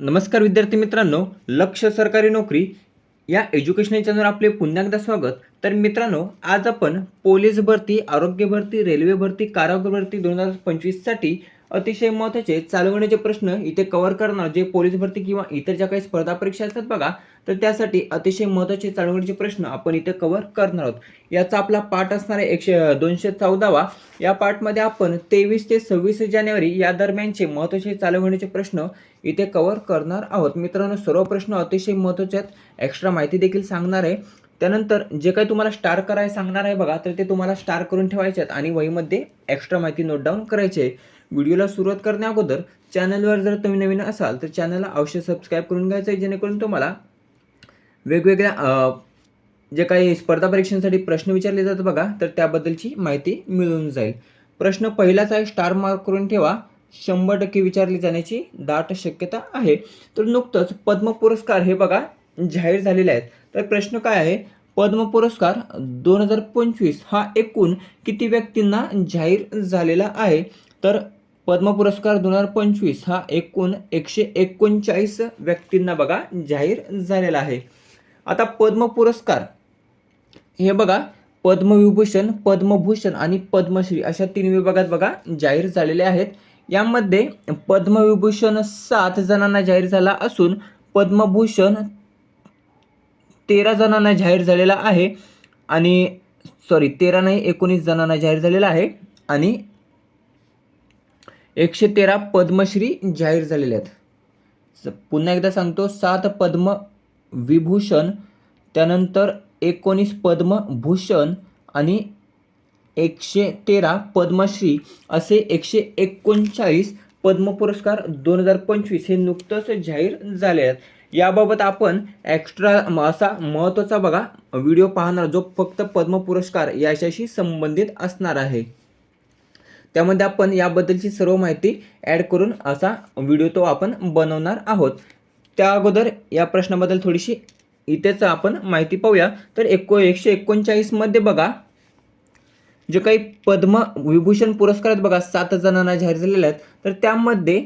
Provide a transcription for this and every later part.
नमस्कार विद्यार्थी मित्रांनो लक्ष सरकारी नोकरी या एज्युकेशन चॅनलवर आपले पुन्हा एकदा स्वागत. तर मित्रांनो आज आपण पोलीस भरती आरोग्य भरती रेल्वे भरती कारागृह भरती दोन हजार पंचवीससाठी अतिशय महत्त्वाचे चालवण्याचे प्रश्न इथे कव्हर करणार जे पोलीस भरती किंवा इतर ज्या काही स्पर्धा परीक्षा असतात बघा तर त्यासाठी अतिशय महत्त्वाचे चालवण्याचे प्रश्न आपण इथे कव्हर करणार आहोत. याचा आपला पाठ असणार आहे एकशे दोनशे चौदावा. या पाठमध्ये आपण तेवीस ते सव्वीस जानेवारी या दरम्यानचे महत्त्वाचे चालवण्याचे प्रश्न इथे कवर करणार आहोत. मित्रांनो सर्व प्रश्न अतिशय महत्त्वाचे आहेत. एक्स्ट्रा माहिती देखील सांगणार आहे. त्यानंतर जे काही तुम्हाला स्टार करायला सांगणार आहे बघा तर ते तुम्हाला स्टार करून ठेवायचे आहेत आणि वहीमध्ये एक्स्ट्रा माहिती नोट डाऊन करायची आहे. व्हिडिओला सुरुवात करण्या अगोदर चॅनलवर जर तुम्ही नवीन असाल तर चॅनलला अवश्य सबस्क्राईब करून घ्यायचं आहे जेणेकरून तुम्हाला वेगवेगळ्या जे काही स्पर्धा परीक्षांसाठी प्रश्न विचारले जातात बघा तर त्याबद्दलची माहिती मिळून जाईल. प्रश्न पहिलाच आहे स्टार मार्क करून ठेवा. शंभर टक्के विचारली जाण्याची दाट शक्यता आहे. तर नुकतंच पद्म पुरस्कार हे बघा जाहीर झालेले आहेत. तर प्रश्न काय आहे? पद्म पुरस्कार दोन हजार पंचवीस हा एकूण किती व्यक्तींना जाहीर झालेला आहे? तर पद्म पुरस्कार दोन हजार पंचवीस हा एकूण एकशे एकोणचाळीस व्यक्तींना बघा जाहीर झालेला आहे. आता पद्म पुरस्कार हे बघा पद्मविभूषण पद्मभूषण आणि पद्मश्री अशा तीन विभागात बघा जाहीर झालेले आहेत. यामध्ये पद्मविभूषण सात जणांना जाहीर झाला असून पद्मभूषण तेरा जणांना जाहीर झालेला आहे आणि सॉरी तेरा नाही एकोणीस जणांना जाहीर झालेला आहे आणि एकशे तेरा पद्मश्री जाहीर झालेले आहेत. स- पुन्हा एकदा सांगतो सात पद्म विभूषण त्यानंतर एकोणीस पद्मभूषण आणि एकशे तेरा पद्मश्री असे एकशे एकोणचाळीस पद्म पुरस्कार दोन हजार पंचवीस हे नुकतंच जाहीर झाले आहेत. याबाबत आपण एक्स्ट्रा असा महत्त्वाचा बघा. व्हिडिओ पाहणार जो फक्त पद्म पुरस्कार याच्याशी संबंधित असणार आहे. त्यामध्ये आपण याबद्दलची सर्व माहिती ॲड करून असा व्हिडिओ तो आपण बनवणार आहोत. त्या अगोदर या प्रश्नाबद्दल थोडीशी इथेच आपण माहिती पाहूया. तर एको एकशे एकोणचाळीसमध्ये बघा. जे काही पद्म विभूषण पुरस्कार आहेत बघा सात जणांना जाहीर झालेले आहेत. तर त्यामध्ये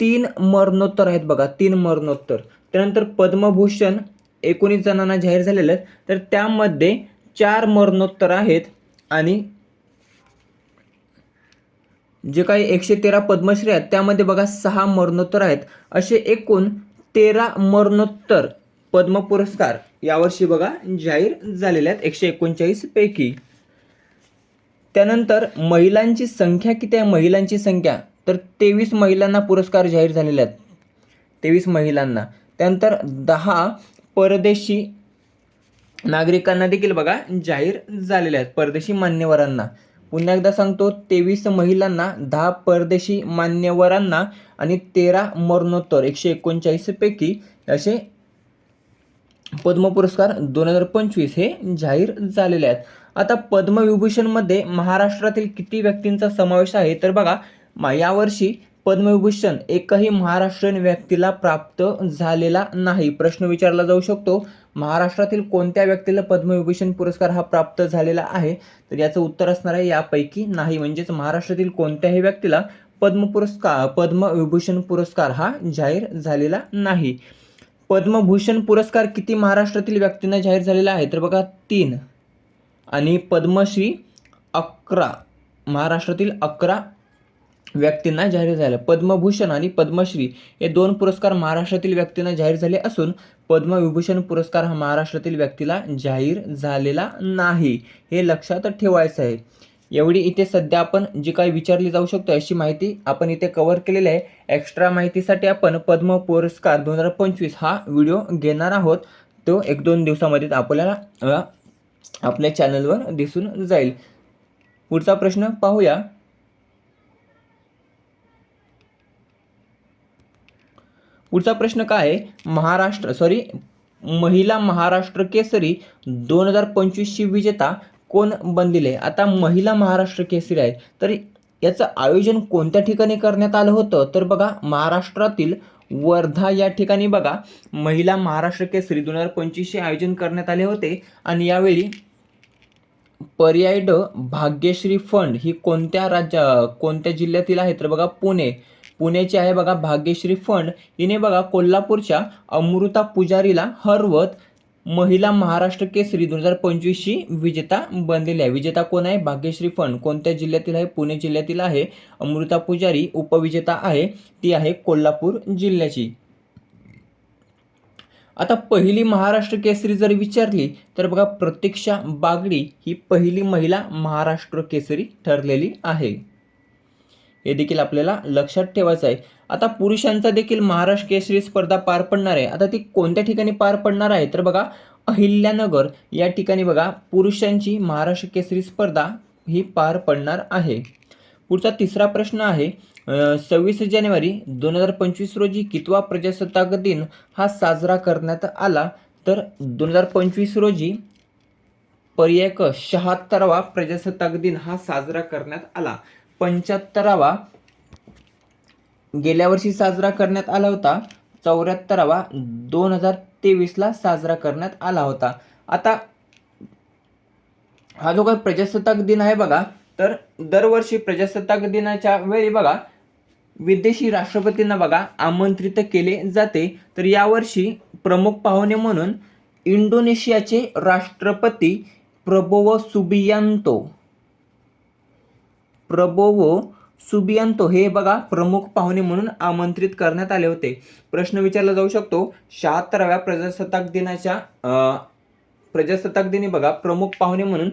तीन मरणोत्तर आहेत बघा तीन मरणोत्तर. त्यानंतर पद्मभूषण एकोणीस जणांना जाहीर झालेले आहेत. तर त्यामध्ये चार मरणोत्तर आहेत आणि जे काही एकशे तेरा पद्मश्री आहेत त्यामध्ये बघा सहा मरणोत्तर आहेत. असे एकूण तेरा मरणोत्तर पद्म पुरस्कार यावर्षी बघा जाहीर झालेले आहेत एकशे एकोणचाळीस पैकी. त्यानंतर महिलांची संख्या किती आहे? महिलांची संख्या. तर तेवीस महिलांना पुरस्कार जाहीर झालेले आहेत. तेवीस महिलांना. त्यानंतर दहा परदेशी नागरिकांना देखील बघा जाहीर झालेले आहेत. परदेशी मान्यवरांना. पुन्हा एकदा सांगतो तेवीस महिलांना दहा परदेशी मान्यवरांना आणि तेरा मरणोत्तर. एकशे एकोणचाळीसपैकी असे पद्म पुरस्कार दोन हजार पंचवीस हे जाहीर झालेले आहेत. आता पद्मविभूषणमध्ये महाराष्ट्रातील किती व्यक्तींचा समावेश आहे? तर बघा मा- यावर्षी पद्मविभूषण एकही महाराष्ट्रीयन व्यक्तीला प्राप्त झालेला नाही. प्रश्न विचारला जाऊ शकतो महाराष्ट्रातील कोणत्या व्यक्तीला पद्मविभूषण पुरस्कार हा प्राप्त झालेला आहे? तर याचं उत्तर असणार आहे यापैकी नाही. म्हणजेच महाराष्ट्रातील कोणत्याही व्यक्तीला पद्म पुरस्कार पद्मविभूषण पुरस्कार हा जाहीर झालेला नाही. पद्मभूषण पुरस्कार किती महाराष्ट्रातील व्यक्तींना जाहीर झालेला आहे? तर बघा तीन. आणि पद्मश्री अकरा महाराष्ट्रातील अकरा व्यक्तींना जाहीर झाले. पद्मभूषण आणि पद्मश्री हे दोन पुरस्कार महाराष्ट्रातील व्यक्तींना जाहीर झाले असून पद्मविभूषण पुरस्कार हा महाराष्ट्रातील व्यक्तीला जाहीर झालेला नाही हे लक्षात ठेवायचं आहे. एवढी इथे सध्या आपण जी काही विचारली जाऊ शकतो अशी माहिती आपण इथे कव्हर केलेली आहे. एक्स्ट्रा माहितीसाठी आपण पद्म पुरस्कार दोन हजार पंचवीस हा व्हिडिओ घेणार आहोत. तो एक दोन दिवसामध्ये आपल्याला आपल्या चॅनलवर दिसून जाईल. पुढचा प्रश्न पाहूया. पुढचा प्रश्न काय आहे? महाराष्ट्र सॉरी महिला महाराष्ट्र केसरी दोन हजार पंचवीसची विजेता कोण बनलेले आता महिला महाराष्ट्र केसरी आहे तर याचं आयोजन कोणत्या ठिकाणी करण्यात आलं होतं? तर बघा महाराष्ट्रातील वर्धा या ठिकाणी बघा महिला महाराष्ट्र केसरी दोन हजार पंचवीसचे आयोजन करण्यात आले होते. आणि यावेळी पर्याय ड भाग्यश्री फंड ही कोणत्या राज्या कोणत्या जिल्ह्यातील आहे तर बघा पुणे. पुण्याची आहे बघा भाग्यश्री फंड. हिने बघा कोल्हापूरच्या अमृता पुजारीला हरवत महिला महाराष्ट्र केसरी दोन हजार पंचवीसची विजेता बनलेली आहे. विजेता कोण आहे? भाग्यश्री फंड कोणत्या जिल्ह्यातील आहे? पुणे जिल्ह्यातील आहे. अमृता पुजारी उपविजेता आहे. ती आहे कोल्हापूर जिल्ह्याची. आता पहिली महाराष्ट्र केसरी जर विचारली तर बघा प्रतीक्षा बागडी ही पहिली महिला महाराष्ट्र केसरी ठरलेली आहे. हे देखील आपल्याला लक्षात ठेवायचं आहे. आता पुरुषांचा देखील महाराष्ट्र केसरी स्पर्धा पार पडणार आहे. आता ती कोणत्या ठिकाणी पार पडणार आहे? तर बघा अहिल्यानगर या ठिकाणी बघा पुरुषांची महाराष्ट्र केसरी स्पर्धा ही पार पडणार आहे. पुढचा तिसरा प्रश्न आहे सव्वीस जानेवारी दोन हजार पंचवीस रोजी कितवा प्रजासत्ताक दिन हा साजरा करण्यात आला? तर दोन हजार पंचवीस रोजी पर्याय क शहात्तरावा प्रजासत्ताक दिन हा साजरा करण्यात आला. पंच्याहत्तरावा गेल्या वर्षी साजरा करण्यात आला होता. चौऱ्याहत्तरावा दोन हजार तेवीसला साजरा करण्यात आला होता. आता हा जो काही प्रजासत्ताक दिन आहे बघा तर दरवर्षी प्रजासत्ताक दिनाच्या वेळी बघा विदेशी राष्ट्रपतींना बघा आमंत्रित केले जाते. तर यावर्षी प्रमुख पाहुणे म्हणून इंडोनेशियाचे राष्ट्रपती प्रबोवो सुबियांतो. प्रबोवो सुबियांतो हे बघा प्रमुख पाहुणे म्हणून आमंत्रित करण्यात आले होते. प्रश्न विचारला जाऊ शकतो. शहात्तराव्या प्रजासत्ताक दिनाच्या प्रजासत्ताक दिनी बघा प्रमुख पाहुणे म्हणून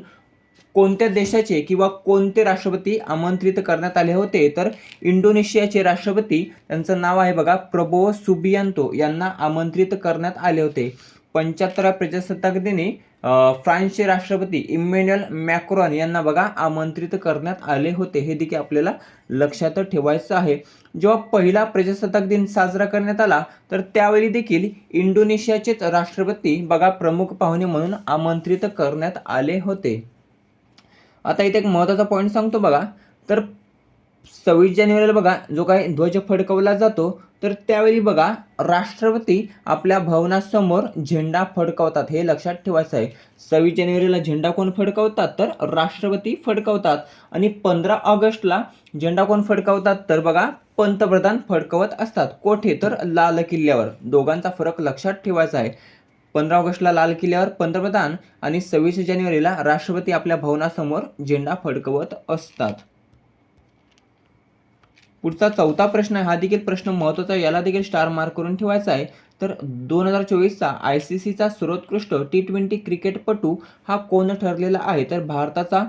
कोणत्या देशाचे किंवा कोणते राष्ट्रपती आमंत्रित करण्यात आले होते? तर इंडोनेशियाचे राष्ट्रपती त्यांचं नाव आहे बघा प्रबोव सुबियांतो यांना आमंत्रित करण्यात आले होते. पंच्याहत्तरा प्रजासत्ताक दिनी फ्रान्सचे राष्ट्रपती इम्मॅन्युअल मॅक्रॉन यांना बघा आमंत्रित करण्यात आले होते. हे देखील आपल्याला लक्षात ठेवायचं आहे. जेव्हा पहिला प्रजासत्ताक दिन साजरा करण्यात आला तर त्यावेळी देखील इंडोनेशियाचेच राष्ट्रपती बघा प्रमुख पाहुणे म्हणून आमंत्रित करण्यात आले होते. आता इथे एक महत्त्वाचा पॉईंट सांगतो बघा. तर सव्वीस जानेवारीला बघा जो काही ध्वज फडकवला जातो तर त्यावेळी बघा राष्ट्रपती आपल्या भवनासमोर झेंडा फडकवतात. हे लक्षात ठेवायचं आहे. सव्वीस जानेवारीला झेंडा कोण फडकवतात? तर राष्ट्रपती फडकवतात. आणि पंधरा ऑगस्टला झेंडा कोण फडकवतात? तर बघा पंतप्रधान फडकवत असतात. कोठे? तर लाल किल्ल्यावर. दोघांचा फरक लक्षात ठेवायचा आहे. पंधरा ऑगस्टला लाल किल्ल्यावर पंतप्रधान आणि सव्वीस जानेवारीला राष्ट्रपती आपल्या भवनासमोर झेंडा फडकवत असतात. पुढचा चौथा प्रश्न आहे. हा देखील प्रश्न महत्त्वाचा आहे. याला देखील स्टार मार्क करून ठेवायचा आहे. तर दोन हजार चोवीसचा आय सी सीचा सर्वोत्कृष्ट टी ट्वेंटी क्रिकेटपटू हा कोण ठरलेला आहे? तर भारताचा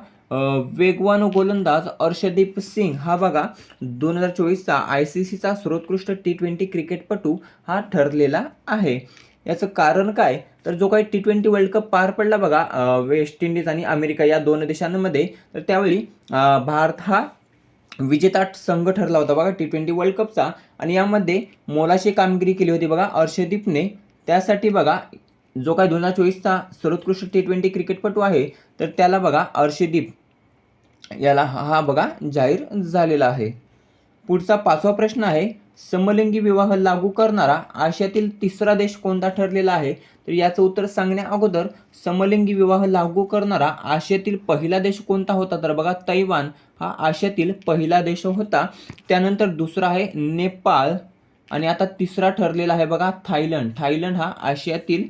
वेगवान गोलंदाज अर्षदीप सिंग. हा बघा दोन हजार चोवीसचा आय सी सीचा सर्वोत्कृष्ट टी ट्वेंटी क्रिकेटपटू हा ठरलेला आहे. याचं कारण काय? तर जो काही टी ट्वेंटी वर्ल्ड कप पार पडला बघा वेस्ट इंडिज आणि अमेरिका या दोन देशांमध्ये तर त्यावेळी भारत हा विजेता संघ ठरला होता बघा टी ट्वेंटी वर्ल्ड कपचा आणि यामध्ये मोलाची कामगिरी केली होती बघा अर्षदीपने त्यासाठी बघा जो काय दोन हजार चोवीसचा सर्वोत्कृष्ट टी ट्वेंटी क्रिकेटपटू आहे तर त्याला बघा अर्षदीप याला हा हा बघा जाहीर झालेला आहे. पुढचा पाचवा प्रश्न आहे समलिंगी विवाह लागू करणारा आशियातील तिसरा देश कोणता ठरलेला आहे? तर याचं उत्तर सांगण्या अगोदर समलिंगी विवाह लागू करणारा आशियातील पहिला देश कोणता होता? तर बघा तैवान हा आशियातील पहिला देश होता. त्यानंतर दुसरा आहे नेपाळ आणि आता तिसरा ठरलेला आहे बघा थायलंड. थायलंड हा आशियातील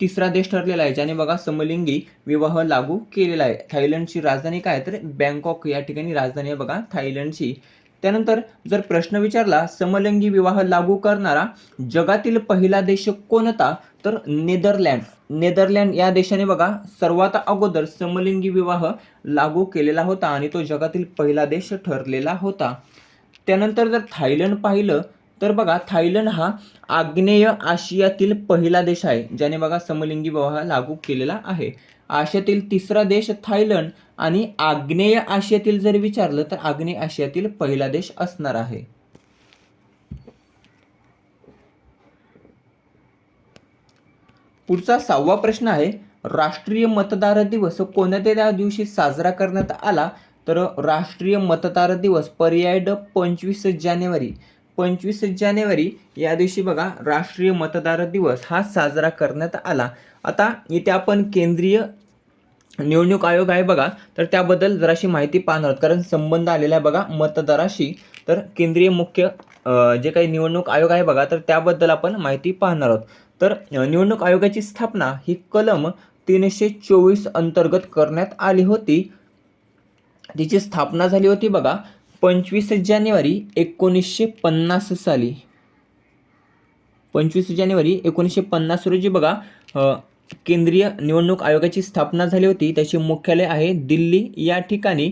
तिसरा देश ठरलेला आहे ज्याने बघा समलिंगी विवाह लागू केलेला आहे. थायलंडची राजधानी काय तर बँकॉक या ठिकाणी राजधानी आहे बघा थायलंडची. त्यानंतर जर प्रश्न विचारला समलिंगी विवाह लागू करणारा जगातील पहिला देश कोणता? तर नेदरलँड. नेदरलँड या देशाने बघा सर्वात अगोदर समलिंगी विवाह लागू केलेला होता आणि तो जगातील पहिला देश ठरलेला होता. त्यानंतर जर थायलंड पाहिलं तर बघा थायलंड हा आग्नेय आशियातील पहिला देश आहे ज्याने बघा समलिंगी विवाह लागू केलेला आहे. आशियातील तिसरा देश थायलंड आणि आग्नेय आशियातील जर विचारलं तर आग्नेय आशियातील पहिला देश असणार आहे. पुढचा सहावा प्रश्न आहे राष्ट्रीय मतदार दिवस कोणत्या त्या दिवशी साजरा करण्यात आला? तर राष्ट्रीय मतदार दिवस पर्याय ड पंचवीस जानेवारी. पंचवीस जानेवारी या दिवशी बघा राष्ट्रीय मतदार दिवस हा साजरा करण्यात आला. आता इथे आपण केंद्रीय निवडणूक आयोग आहे बघा तर त्याबद्दल जराशी माहिती पाहणार आहोत. कारण संबंध आलेला आहे बघा मतदाराशी. तर केंद्रीय मुख्य जे काही निवडणूक आयोग आहे बघा तर त्याबद्दल आपण माहिती पाहणार आहोत. तर निवडणूक आयोगाची स्थापना ही कलम तीनशे चोवीस अंतर्गत करण्यात आली होती. तिची स्थापना झाली होती बघा पंचवीस जानेवारी एकोणीसशे पन्नास साली. पंचवीस जानेवारी एकोणीसशे पन्नास रोजी बघा केंद्रीय निवडणूक आयोगाची स्थापना झाली होती. त्याचे मुख्यालय आहे दिल्ली. या ठिकाणी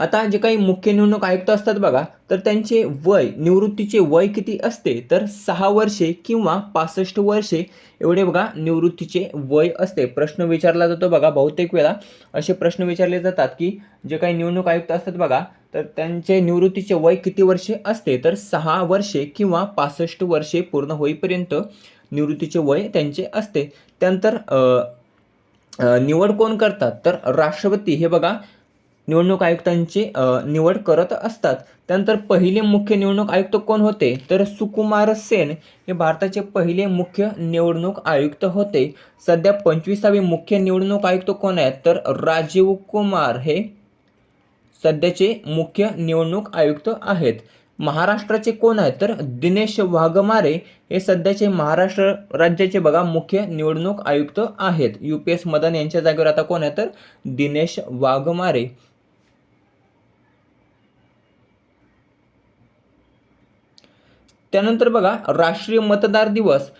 आता जे काही मुख्य निवडणूक आयुक्त असतात बघा तर त्यांचे वय निवृत्तीचे वय किती असते तर सहा वर्षे किंवा पासष्ट वर्षे एवढे बघा निवृत्तीचे वय असते. प्रश्न विचारला जातो बघा बहुतेक वेळा. असे प्रश्न विचारले जातात की जे काही निवडणूक आयुक्त असतात बघा तर त्यांचे निवृत्तीचे वय किती वर्षे असते तर सहा वर्षे किंवा पासष्ट वर्षे पूर्ण होईपर्यंत निवृत्तीचे वय त्यांचे असते. त्यानंतर निवड कोण करतात? तर राष्ट्रपती. हे बघा निवडणूक आयुक्तांची निवड करत असतात. त्यानंतर पहिले मुख्य निवडणूक आयुक्त कोण होते? तर सुकुमार सेन हे भारताचे पहिले मुख्य निवडणूक आयुक्त होते. सध्या पंचवीसावे मुख्य निवडणूक आयुक्त कोण आहेत? तर राजीव कुमार हे सध्याचे मुख्य निवडणूक आयुक्त आहेत. महाराष्ट्राचे कोण आहेत? तर दिनेश वाघमारे हे सध्याचे महाराष्ट्र राज्याचे बघा मुख्य निवडणूक आयुक्त आहेत. यू पी एस मदन यांच्या जागेवर आता कोण आहे तर दिनेश वाघमारे. त्यानंतर बघा राष्ट्रीय मतदार दिवस.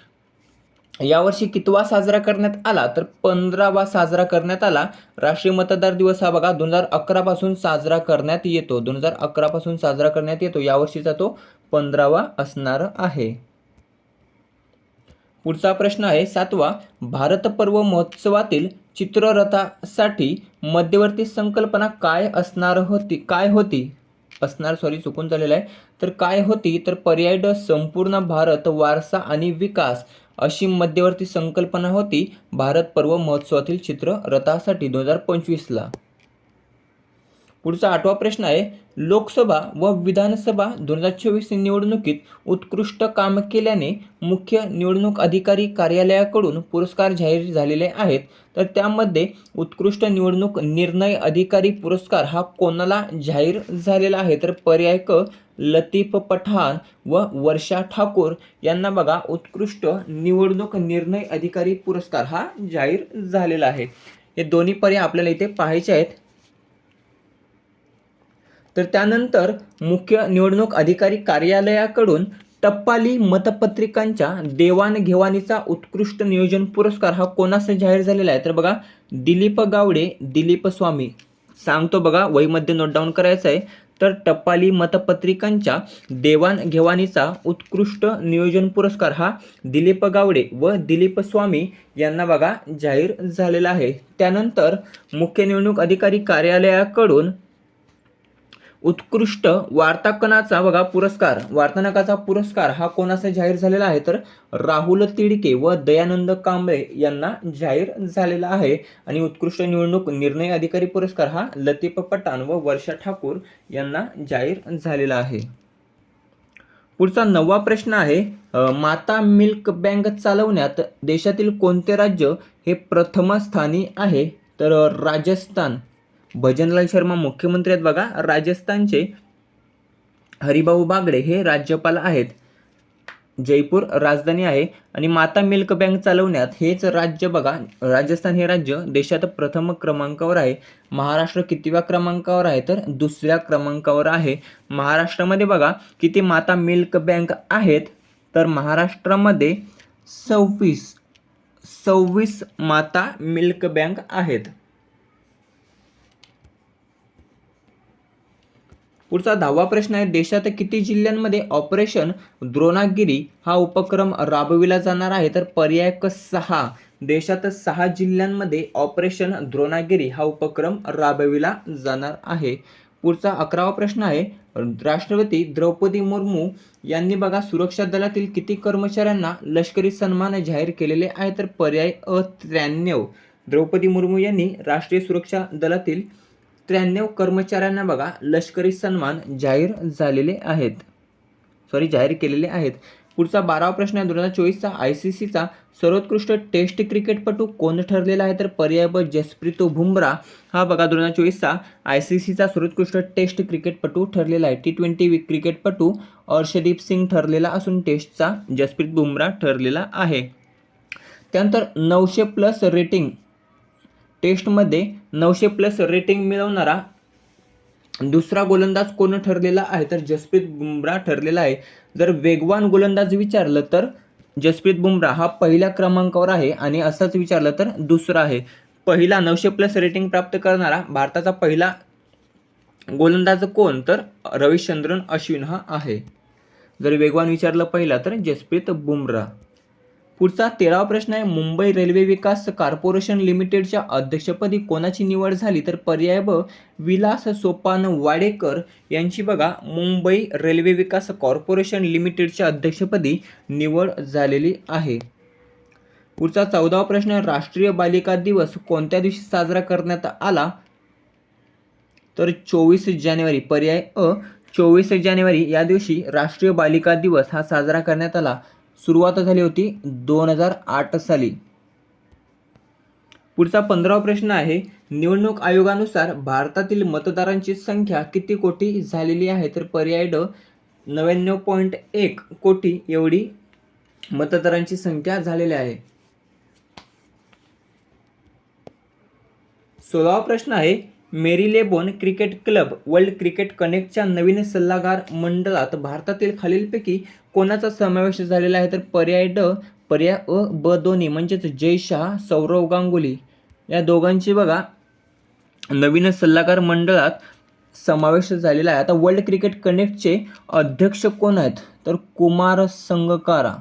यावर्षी कितवा साजरा करण्यात आला? तर पंधरावा साजरा करण्यात आला. राष्ट्रीय मतदार दिवस हा बघा दोन हजार अकरा पासून साजरा करण्यात येतो. दोन हजार अकरापासून साजरा करण्यात येतो. यावर्षीचा तो पंधरावा असणार आहे. पुढचा प्रश्न आहे सातवा. भारत पर्व महोत्सवातील चित्ररथासाठी मध्यवर्ती संकल्पना काय असणार होती? काय होती? असणार सॉरी चुकून झालेलं आहे. तर काय होती? तर पर्याय ड संपूर्ण भारत वारसा आणि विकास अशी मध्यवर्ती संकल्पना होती. भारत पर्व महोत्सवातील चित्र रथासाठी दोन हजार पंचवीसला पुढचा आठवा प्रश्न आहे लोकसभा व विधानसभा दोन हजार चोवीस निवडणुकीत उत्कृष्ट काम केल्याने मुख्य निवडणूक अधिकारी कार्यालयाकडून पुरस्कार जाहीर झालेले आहेत. तर त्यामध्ये उत्कृष्ट निवडणूक निर्णय अधिकारी पुरस्कार हा कोणाला जाहीर झालेला आहे? तर पर्याय क लतीफ पठाण व वर्षा ठाकूर यांना बघा उत्कृष्ट निवडणूक निर्णय अधिकारी पुरस्कार हा जाहीर झालेला आहे. हे दोन्ही पर्याय आपल्याला इथे पाहायचे आहेत. तर त्यानंतर मुख्य निवडणूक अधिकारी कार्यालयाकडून टप्पाली मतपत्रिकांच्या देवाणघेवाणीचा उत्कृष्ट नियोजन पुरस्कार हा कोणास जाहीर झालेला आहे? तर बघा दिलीप गावडे दिलीप स्वामी. सांगतो बघा वहीमध्ये नोट डाऊन करायचं आहे. तर टप्पाली मतपत्रिकांच्या देवाणघेवाणीचा उत्कृष्ट नियोजन पुरस्कार हा दिलीप गावडे व दिलीप स्वामी यांना बघा जाहीर झालेला आहे. त्यानंतर मुख्य निवडणूक अधिकारी कार्यालयाकडून उत्कृष्ट वार्ताकनाचा बघा पुरस्कार वार्तानकाचा पुरस्कार हा कोणाचा जाहीर झालेला आहे? तर राहुल तिडके व दयानंद कांबळे यांना जाहीर झालेला आहे. आणि उत्कृष्ट निवडणूक निर्णय अधिकारी पुरस्कार हा लतीफ पठाण व वर्षा ठाकूर यांना जाहीर झालेला आहे. पुढचा नववा प्रश्न आहे माता मिल्क बँक चालवण्यात देशातील कोणते राज्य हे प्रथम स्थानी आहे? तर राजस्थान. भजनलाल शर्मा मुख्यमंत्री आहेत बघा. राजस्थानचे हरिभाऊ बागडे हे राज्यपाल आहेत. जयपूर राजधानी आहे. आणि माता मिल्क बँक चालवण्यात हेच राज्य बघा. राजस्थान हे राज्य देशात प्रथम क्रमांकावर आहे. महाराष्ट्र कितव्या क्रमांकावर आहे तर दुसऱ्या क्रमांकावर आहे. महाराष्ट्रामध्ये बघा किती माता मिल्क बँक आहेत तर महाराष्ट्रामध्ये सव्वीस सव्वीस माता मिल्क बँक आहेत. पुढचा दहावा प्रश्न आहे देशात किती जिल्ह्यांमध्ये ऑपरेशन द्रोणागिरी हा उपक्रम राबविला जाणार आहे? तर पर्याय क सहा. देशात सहा जिल्ह्यांमध्ये ऑपरेशन द्रोणागिरी हा उपक्रम राबविला जाणार आहे. पुढचा अकरावा प्रश्न आहे राष्ट्रपती द्रौपदी मुर्मू यांनी बघा सुरक्षा दलातील किती कर्मचाऱ्यांना लष्करी सन्मान जाहीर केलेले आहे? तर पर्याय अ त्र्याण्णव. द्रौपदी मुर्मू यांनी राष्ट्रीय सुरक्षा दलातील त्र्याण्णव कर्मचाऱ्यांना बघा लष्करी सन्मान जाहीर झालेले आहेत. सॉरी जाहीर केलेले आहेत. पुढचा बारावा प्रश्न आहे दोन हजार चोवीसचा आय सी सीचा सर्वोत्कृष्ट टेस्ट क्रिकेटपटू कोण ठरलेला आहे? तर पर्याय ब जसप्रीतो बुमरा. हा बघा दोन हजार चोवीसचा आय सी सीचा सर्वोत्कृष्ट टेस्ट क्रिकेटपटू ठरलेला आहे. टी ट्वेंटी क्रिकेटपटू अर्षदीप सिंग ठरलेला असून टेस्टचा जसप्रीत बुमरा ठरलेला आहे. त्यानंतर नऊशे प्लस रेटिंग टेस्टमध्ये नऊशे प्लस रेटिंग मिळवणारा दुसरा गोलंदाज कोण ठरलेला आहे? तर जसप्रीत बुमरा ठरलेला आहे. जर वेगवान गोलंदाज विचारलं तर जसप्रीत बुमरा हा पहिल्या क्रमांकावर आहे आणि असंच विचारलं तर दुसरा आहे. पहिला नऊशे प्लस रेटिंग प्राप्त करणारा भारताचा पहिला गोलंदाज कोण? तर रविचंद्रन अश्विन हा आहे. जर वेगवान विचारलं पहिला तर जसप्रीत बुमरा पुढचा तेरावा प्रश्न आहे मुंबई रेल्वे विकास कॉर्पोरेशन लिमिटेडच्या अध्यक्षपदी कोणाची निवड झाली? तर पर्याय ब विलास सोपान वाडेकर यांची बघा मुंबई रेल्वे विकास कॉर्पोरेशन लिमिटेडच्या अध्यक्षपदी निवड झालेली आहे. पुढचा चौदावा प्रश्न राष्ट्रीय बालिका दिवस कोणत्या दिवशी साजरा करण्यात आला? तर चोवीस जानेवारी पर्याय अ चोवीस जानेवारी या दिवशी राष्ट्रीय बालिका दिवस हा साजरा करण्यात आला. सुरुवात झाली होती दोन हजार आठ साली. पुढचा पंधरावा प्रश्न आहे निवडणूक आयोगानुसार भारतातील मतदारांची संख्या किती कोटी झालेली आहे? तर पर्याय ड नव्याण्णव पॉईंट एक कोटी एवढी मतदारांची संख्या झालेली आहे. सोळावा प्रश्न आहे Marylebone cricket club world cricket कनेक्टच्या नवीन सल्लागार मंडळात भारतातील खालीलपैकी कोणाचा समावेश झालेला आहे? तर पर्याय ड पर्याय अ ब दोन्ही म्हणजेच जय शाह सौरव गांगुली या दोघांची बघा नवीन सल्लागार मंडळात समावेश झालेला आहे. आता वर्ल्ड क्रिकेट कनेक्टचे अध्यक्ष कोण आहेत? तर कुमार संगकारा.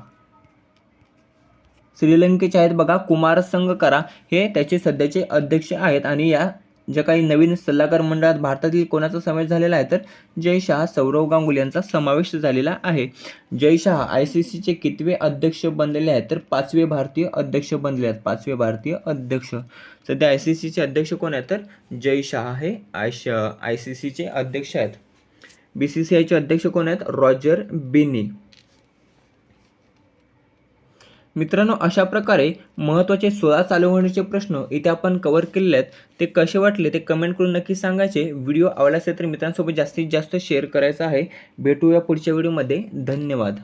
श्रीलंकेचे आहेत बघा कुमार संगकारा. हे त्याचे सध्याचे अध्यक्ष आहेत आणि या ज्या काही नवीन सल्लागार मंडळात भारतातील कोणाचा समावेश झालेला आहे तर जय शहा सौरव गांगुली यांचा समावेश झालेला आहे. जय शहा आय सी सीचे कितवे अध्यक्ष बनलेले आहेत तर पाचवे भारतीय अध्यक्ष बनले आहेत. पाचवे भारतीय अध्यक्ष. सध्या आय सी सीचे अध्यक्ष कोण आहेत तर जय शहा हे आय श आय सी सीचे अध्यक्ष आहेत. बी सी सी आयचे अध्यक्ष कोण आहेत रॉजर बिनी मित्रांनो अशा प्रकारे महत्त्वाचे सोळा चालू होण्याचे प्रश्न इथे आपण कव्हर केलेले आहेत. ते कसे वाटले ते कमेंट करून नक्की सांगायचे. व्हिडिओ आवडला असेल तर मित्रांसोबत जास्तीत जास्त शेअर करायचा आहे. भेटूया पुढच्या व्हिडिओमध्ये धन्यवाद.